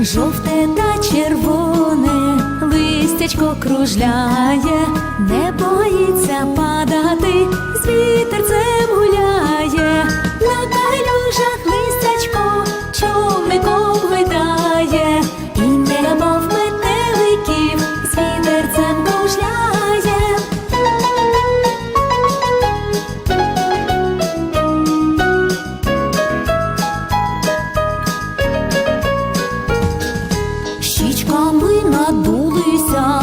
жовте та червоне, листячко кружляє, не боїться падати, надулися,